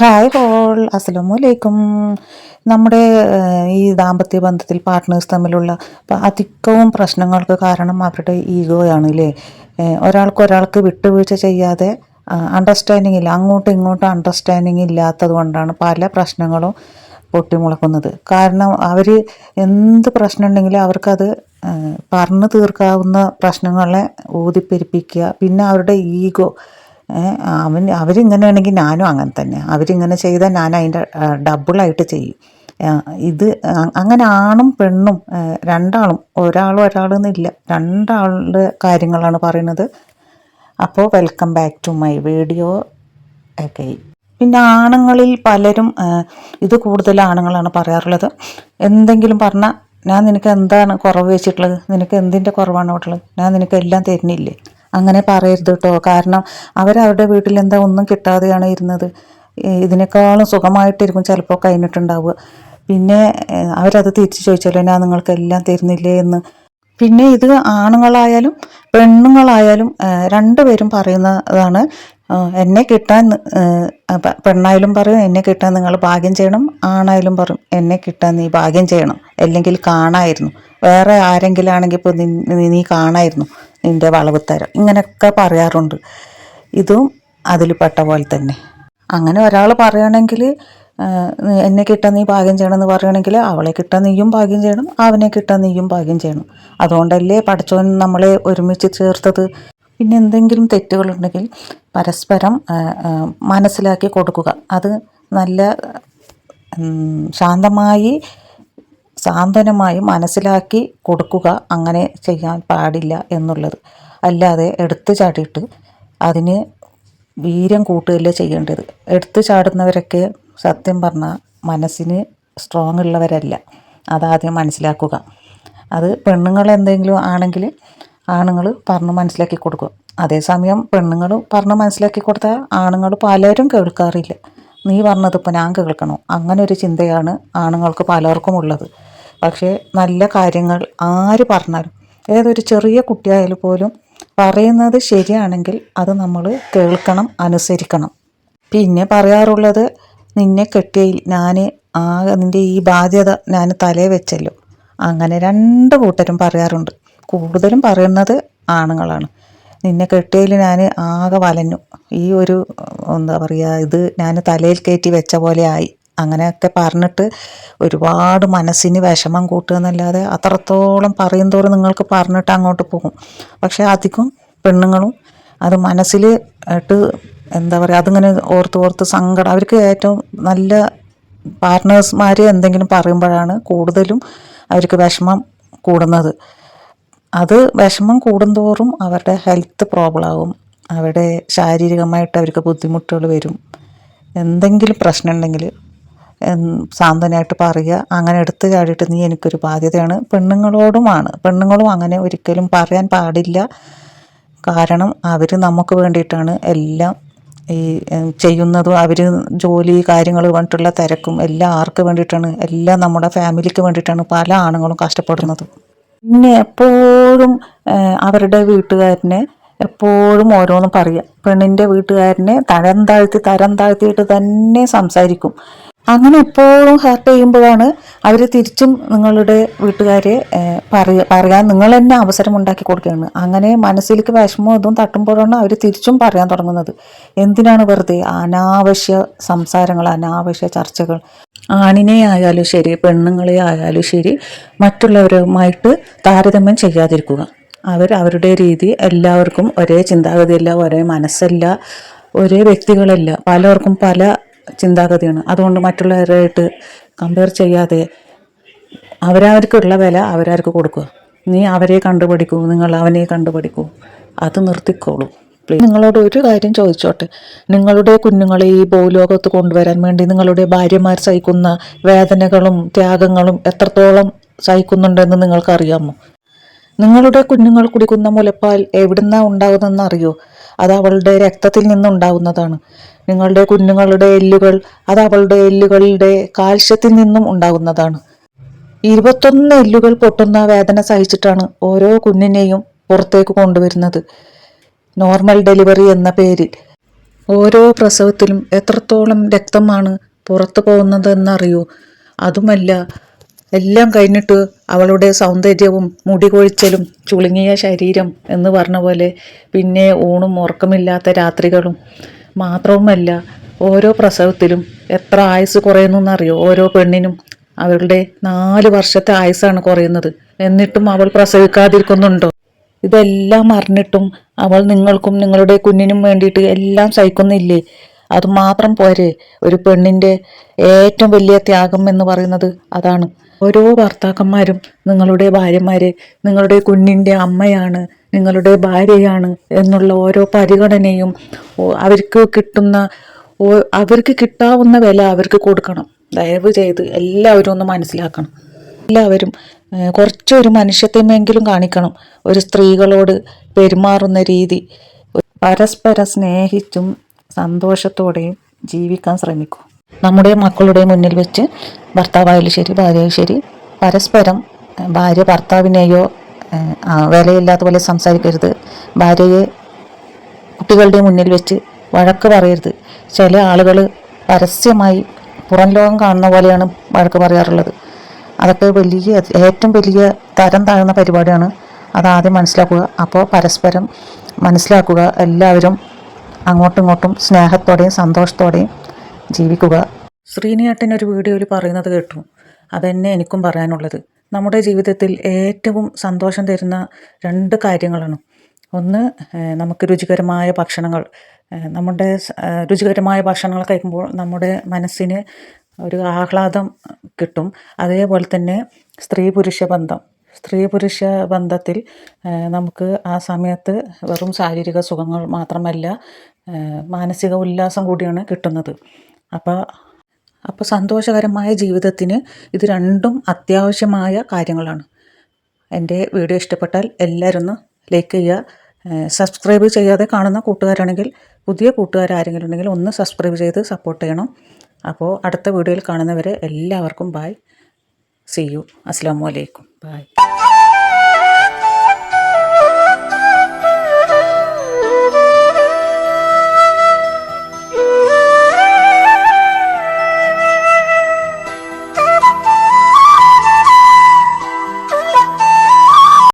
Hi whole അസ്സലാമു അലൈക്കും നമ്മുടെ ഈ ദാമ്പത്യ ബന്ധത്തിൽ പാർട്ട്നേഴ്സ് തമ്മിലുള്ള അധികവും പ്രശ്നങ്ങൾക്ക് കാരണം അവരുടെ ഈഗോയാണ് അല്ലേ ഒരാൾക്ക് ഒരാൾക്ക് വിട്ടുവീഴ്ച ചെയ്യാതെ അണ്ടർസ്റ്റാൻഡിങ് ഇല്ല അങ്ങോട്ടും ഇങ്ങോട്ടും അണ്ടർസ്റ്റാൻഡിങ് ഇല്ലാത്തത് കൊണ്ടാണ് പല പ്രശ്നങ്ങളും പൊട്ടിമുളക്കുന്നത്. കാരണം അവർ എന്ത് പ്രശ്നം ഉണ്ടെങ്കിലും അവർക്കത് പറഞ്ഞു തീർക്കാവുന്ന പ്രശ്നങ്ങളെ ഊതിപ്പെരിപ്പിക്കുക പിന്നെ അവരുടെ ഈഗോ അവൻ അവരിങ്ങനെയാണെങ്കിൽ ഞാനും അങ്ങനെ തന്നെ. അവരിങ്ങനെ ചെയ്താൽ ഞാൻ അതിന്റെ ഡബിളായിട്ട് ചെയ്യും. ഇത് അങ്ങനെ ആണും പെണ്ണും രണ്ടാളും ഒരാളും ഒരാളെന്നില്ല. രണ്ടാളുടെ കാര്യങ്ങളാണ് പറയുന്നത്. അപ്പോൾ welcome back to my video ഒക്കെ പിന്നെ ആണുങ്ങളിൽ പലരും ഇത് കൂടുതൽ ആണുങ്ങളാണ് പറയാറുള്ളത്. എന്തെങ്കിലും പറഞ്ഞാൽ ഞാൻ നിനക്ക് എന്താണ് കുറവ് വെച്ചിട്ടുള്ളത്? നിനക്ക് എന്തിന്റെ കുറവാണ് ഉള്ളത് ഞാൻ നിനക്ക് എല്ലാം തരുന്നില്ലേ? അങ്ങനെ പറയരുത് കേട്ടോ കാരണം അവരവരുടെ വീട്ടിൽ എന്താ ഒന്നും കിട്ടാതെയാണ് ഇരുന്നത്. ഇതിനേക്കാളും സുഖമായിട്ടിരിക്കും ചിലപ്പോൾ കഴിഞ്ഞിട്ടുണ്ടാവുക. പിന്നെ അവരത് തിരിച്ചു ചോദിച്ചല്ലോ ഞാൻ നിങ്ങൾക്ക് എല്ലാം തരുന്നില്ലേ എന്ന്. പിന്നെ ഇത് ആണുങ്ങളായാലും പെണ്ണുങ്ങളായാലും രണ്ടുപേരും പറയുന്നതാണ് എന്നെ കിട്ടാൻ പെണ്ണായാലും പറയും എന്നെ കിട്ടാൻ നിങ്ങൾ ഭാഗ്യം ചെയ്യണം. ആണായാലും പറയും എന്നെ കിട്ടാൻ നീ ഭാഗ്യം ചെയ്യണം. അല്ലെങ്കിൽ കാണായിരുന്നു. വേറെ ആരെങ്കിലും ആണെങ്കിൽ ഇപ്പോൾ നീ- നീ കാണായിരുന്നു വളവ് തരാം ഇങ്ങനെയൊക്കെ പറയാറുണ്ട്. ഇതും അതിൽ പെട്ട പോലെ തന്നെ. അങ്ങനെ ഒരാൾ പറയുകയാണെങ്കിൽ എന്നെ കിട്ടാൻ നീ ഭാഗ്യം ചെയ്യണം എന്ന് പറയുകയാണെങ്കിൽ അവളെ കിട്ടാൻ നീയും ഭാഗ്യം ചെയ്യണം അവനെ കിട്ടാൻ നീയും ഭാഗ്യം ചെയ്യണം. അതുകൊണ്ടല്ലേ പഠിച്ചവൻ നമ്മളെ ഒരുമിച്ച് ചേർത്തത്. പിന്നെ എന്തെങ്കിലും തെറ്റുകളുണ്ടെങ്കിൽ പരസ്പരം മനസ്സിലാക്കി കൊടുക്കുക. അത് നല്ല ശാന്തമായി സാന്ത്വനമായി മനസ്സിലാക്കി കൊടുക്കുക അങ്ങനെ ചെയ്യാൻ പാടില്ല എന്നുള്ളത്. അല്ലാതെ എടുത്തു ചാടിയിട്ട് അതിന് വീര്യം കൂട്ടുകയല്ലേ ചെയ്യേണ്ടത്. എടുത്തു ചാടുന്നവരൊക്കെ സത്യം പറഞ്ഞാൽ മനസ്സിന് സ്ട്രോങ് ഉള്ളവരല്ല. അതാദ്യം മനസ്സിലാക്കുക. അത് പെണ്ണുങ്ങൾ എന്തെങ്കിലും ആണെങ്കിൽ ആണുങ്ങൾ പറഞ്ഞ് മനസ്സിലാക്കി കൊടുക്കും. അതേസമയം പെണ്ണുങ്ങൾ പറഞ്ഞ് മനസ്സിലാക്കി കൊടുത്താൽ ആണുങ്ങൾ പലരും കേൾക്കാറില്ല. നീ പറഞ്ഞത് ഇപ്പോൾ ഞാൻ കേൾക്കണോ? അങ്ങനെ ഒരു ചിന്തയാണ് ആണുങ്ങൾക്ക് പലർക്കും ഉള്ളത്. പക്ഷേ നല്ല കാര്യങ്ങൾ ആര് പറഞ്ഞാലും ഏതൊരു ചെറിയ കുട്ടിയായാലും പോലും പറയുന്നത് ശരിയാണെങ്കിൽ അത് നമ്മൾ കേൾക്കണം അനുസരിക്കണം. പിന്നെ പറയാറുള്ളത് നിന്നെ കെട്ടിയയിൽ ഞാൻ ആ നിന്റെ ഈ ബാധ്യത ഞാൻ തലേ വെച്ചല്ലോ. അങ്ങനെ രണ്ട് കൂട്ടരും പറയാറുണ്ട്. കൂടുതലും പറയുന്നത് ആണുങ്ങളാണ്. നിന്നെ കെട്ടിയതിൽ ഞാൻ ആകെ വലഞ്ഞു. ഈ ഒരു എന്താ പറയുക ഇത് ഞാൻ തലയിൽ കയറ്റി വെച്ച പോലെ ആയി. അങ്ങനെയൊക്കെ പറഞ്ഞിട്ട് ഒരുപാട് മനസ്സിന് വിഷമം കൂട്ടുക എന്നല്ലാതെ അത്രത്തോളം പറയും തോറും നിങ്ങൾക്ക് പറഞ്ഞിട്ട് അങ്ങോട്ട് പോകും. പക്ഷേ അധികം പെണ്ണുങ്ങളും അത് മനസ്സിൽ ഇട്ട് എന്താ പറയുക അതിങ്ങനെ ഓർത്ത് ഓർത്ത് സങ്കടം. അവർക്ക് ഏറ്റവും നല്ല പാർട്ട്നേഴ്സ്മാർ എന്തെങ്കിലും പറയുമ്പോഴാണ് കൂടുതലും അവർക്ക് വിഷമം കൂടുന്നത്. അത് വിഷമം കൂടുന്തോറും അവരുടെ ഹെൽത്ത് പ്രോബ്ലം ആവും. അവരുടെ ശാരീരികമായിട്ട് അവർക്ക് ബുദ്ധിമുട്ടുകൾ വരും. എന്തെങ്കിലും പ്രശ്നം ഉണ്ടെങ്കിൽ സാന്ത്വനമായിട്ട് പറയുക അങ്ങനെ എടുത്തു ചാടിയിട്ട് നീ എനിക്കൊരു ബാധ്യതയാണ്. പെണ്ണുങ്ങളോടുമാണ്. പെണ്ണുങ്ങളും അങ്ങനെ ഒരിക്കലും പറയാൻ പാടില്ല. കാരണം അവർ നമുക്ക് വേണ്ടിയിട്ടാണ് എല്ലാം ഈ ചെയ്യുന്നതും. അവർ ജോലി കാര്യങ്ങൾ പറഞ്ഞിട്ടുള്ള തിരക്കും എല്ലാം ആർക്ക് വേണ്ടിയിട്ടാണ്? എല്ലാം നമ്മുടെ ഫാമിലിക്ക് വേണ്ടിയിട്ടാണ് പല ആണുങ്ങളും കഷ്ടപ്പെടുന്നത്. പിന്നെ എപ്പോഴും അവരുടെ വീട്ടുകാരനെ എപ്പോഴും ഓരോന്നും പറയുക. പെണ്ണിന്റെ വീട്ടുകാരനെ തരം താഴ്ത്തി തരം താഴ്ത്തിയിട്ട് തന്നെ സംസാരിക്കും. അങ്ങനെ എപ്പോഴും ഹർട്ട് ചെയ്യുമ്പോഴാണ് അവർ തിരിച്ചും നിങ്ങളുടെ വീട്ടുകാരെ പറയുക പറയാൻ നിങ്ങൾ തന്നെ അവസരം ഉണ്ടാക്കി കൊടുക്കുകയാണ്. അങ്ങനെ മനസ്സിലേക്ക് വിഷമം ഇതും തട്ടുമ്പോഴാണ് അവർ തിരിച്ചും പറയാൻ തുടങ്ങുന്നത്. എന്തിനാണ് വെറുതെ അനാവശ്യ സംസാരങ്ങൾ അനാവശ്യ ചർച്ചകൾ? ആണിനെ ആയാലും ശരി പെണ്ണുങ്ങളെ ആയാലും ശരി മറ്റുള്ളവരുമായിട്ട് താരതമ്യം ചെയ്യാതിരിക്കുക. അവർ അവരുടെ രീതി എല്ലാവർക്കും ഒരേ ചിന്താഗതിയല്ല ഒരേ മനസ്സല്ല ഒരേ വ്യക്തികളല്ല. പലർക്കും പല ചിന്താഗതിയാണ്. അതുകൊണ്ട് മറ്റുള്ളവരായിട്ട് കമ്പയർ ചെയ്യാതെ അവരവർക്കുള്ള വില അവരവർക്ക് കൊടുക്കുക. നീ അവരെ കണ്ടുപിടിക്കൂ നിങ്ങൾ അവനെ കണ്ടുപിടിക്കൂ. അത് നിർത്തിക്കോളൂ. പ്ലീസ് നിങ്ങളോട് ഒരു കാര്യം ചോദിച്ചോട്ടെ? നിങ്ങളുടെ കുഞ്ഞുങ്ങളെ ഈ ഭൂലോകത്ത് കൊണ്ടുവരാൻ വേണ്ടി നിങ്ങളുടെ ഭാര്യമാർ സഹിക്കുന്ന വേദനകളും ത്യാഗങ്ങളും എത്രത്തോളം സഹിക്കുന്നുണ്ടെന്ന് നിങ്ങൾക്കറിയാമോ? നിങ്ങളുടെ കുഞ്ഞുങ്ങൾ കുടിക്കുന്ന മുലപ്പാൽ എവിടുന്നാ ഉണ്ടാകുന്നതെന്ന് അറിയോ? അത് അവളുടെ രക്തത്തിൽ നിന്നുണ്ടാവുന്നതാണ്. നിങ്ങളുടെ കുഞ്ഞുങ്ങളുടെ എല്ലുകൾ അത് അവളുടെ എല്ലുകളുടെ കാൽഷ്യത്തിൽ നിന്നും ഉണ്ടാകുന്നതാണ് ഇരുപത്തൊന്ന് എല്ലുകൾ പൊട്ടുന്ന വേദന സഹിച്ചിട്ടാണ് ഓരോ കുഞ്ഞിനെയും പുറത്തേക്ക് കൊണ്ടുവരുന്നത്. നോർമൽ ഡെലിവറി എന്ന പേരിൽ. ഓരോ പ്രസവത്തിലും എത്രത്തോളം രക്തമാണ് പുറത്തു പോകുന്നതെന്നറിയൂ? അതുമല്ല എല്ലാം കഴിഞ്ഞിട്ട് അവളുടെ സൗന്ദര്യവും മുടി കൊഴിച്ചലും ചുളുങ്ങിയ ശരീരം എന്ന് പറഞ്ഞ പോലെ പിന്നെ ഊണും ഉറക്കമില്ലാത്ത രാത്രികളും മാത്രവുമല്ല ഓരോ പ്രസവത്തിലും എത്ര ആയുസ് കുറയുന്നു എന്നറിയോ ഓരോ പെണ്ണിനും അവരുടെ നാല് വർഷത്തെ ആയുസാണ് കുറയുന്നത്. എന്നിട്ടും അവൾ പ്രസവിക്കാതിരിക്കുന്നുണ്ടോ? ഇതെല്ലാം അറിഞ്ഞിട്ടും അവൾ നിങ്ങൾക്കും നിങ്ങളുടെ കുഞ്ഞിനും വേണ്ടിയിട്ട് എല്ലാം സഹിക്കുന്നില്ലേ? അതുമാത്രം പോരെ. ഒരു പെണ്ണിന്റെ ഏറ്റവും വലിയ ത്യാഗം എന്ന് പറയുന്നത് അതാണ്. ഓരോ ഭർത്താക്കന്മാരും നിങ്ങളുടെ ഭാര്യമാരെ നിങ്ങളുടെ കുഞ്ഞിന്റെ അമ്മയാണ് നിങ്ങളുടെ ഭാര്യയാണ് എന്നുള്ള ഓരോ പരിഗണനയും അവർക്ക് കിട്ടുന്ന അവർക്ക് കിട്ടാവുന്ന വില അവർക്ക് കൊടുക്കണം. ദയവ് ചെയ്ത് എല്ലാവരും ഒന്ന് മനസ്സിലാക്കണം. എല്ലാവരും കുറച്ചൊരു മനുഷ്യത്വമെങ്കിലും കാണിക്കണം. ഒരു സ്ത്രീകളോട് പെരുമാറുന്ന രീതി. പരസ്പരം സ്നേഹിച്ചും സന്തോഷത്തോടെയും ജീവിക്കാൻ ശ്രമിക്കും. നമ്മുടെ മക്കളുടെ മുന്നിൽ വെച്ച് ഭർത്താവായാലും ശരി ഭാര്യയായാലും ശരി പരസ്പരം ഭാര്യ ഭർത്താവിനെയോ വിലയില്ലാത്ത പോലെ സംസാരിക്കരുത്. ഭാര്യയെ കുട്ടികളുടെ മുന്നിൽ വെച്ച് വഴക്ക് പറയരുത്. ചില ആളുകൾ പരസ്യമായി പുറം ലോകം കാണുന്ന പോലെയാണ് വഴക്ക് പറയാറുള്ളത്. അതൊക്കെ വലിയ ഏറ്റവും വലിയ തരം താഴ്ന്ന പരിപാടിയാണ്. അതാദ്യം മനസ്സിലാക്കുക. അപ്പോൾ പരസ്പരം മനസ്സിലാക്കുക. എല്ലാവരും അങ്ങോട്ടും ഇങ്ങോട്ടും സ്നേഹത്തോടെയും സന്തോഷത്തോടെയും ജീവിക്കുക. ശ്രീനിയേട്ടൻ ഒരു വീഡിയോയിൽ പറയുന്നത് കേട്ടു. അതന്നെ എനിക്കും പറയാനുള്ളത്. നമ്മുടെ ജീവിതത്തിൽ ഏറ്റവും സന്തോഷം തരുന്ന രണ്ട് കാര്യങ്ങളാണ്. ഒന്ന് നമുക്ക് രുചികരമായ ഭക്ഷണങ്ങൾ. നമ്മുടെ രുചികരമായ ഭക്ഷണങ്ങൾ കഴിക്കുമ്പോൾ നമ്മുടെ മനസ്സിന് ഒരു ആഹ്ലാദം കിട്ടും. അതേപോലെ തന്നെ സ്ത്രീ പുരുഷ ബന്ധം. സ്ത്രീ പുരുഷ ബന്ധത്തിൽ നമുക്ക് ആ സമയത്ത് വെറും ശാരീരിക സുഖങ്ങൾ മാത്രമല്ല മാനസിക ഉല്ലാസം കൂടിയാണ് കിട്ടുന്നത്. അപ്പോൾ അപ്പോൾ സന്തോഷകരമായ ജീവിതത്തിന് ഇത് രണ്ടും അത്യാവശ്യമായ കാര്യങ്ങളാണ്. എന്റെ വീഡിയോ ഇഷ്ടപ്പെട്ടാൽ എല്ലാവരും ഒന്ന് ലൈക്ക് ചെയ്യുക സബ്സ്ക്രൈബ് ചെയ്യാതെ കാണുന്ന കൂട്ടുകാരാണെങ്കിൽ പുതിയ കൂട്ടുകാരാരെങ്കിലും ഉണ്ടെങ്കിൽ ഒന്ന് സബ്സ്ക്രൈബ് ചെയ്ത് സപ്പോർട്ട് ചെയ്യണം. അപ്പോൾ അടുത്ത വീഡിയോയിൽ കാണുന്നവരെ എല്ലാവർക്കും ബായ് സി യു അസ്സാം വലൈക്കും ബായ്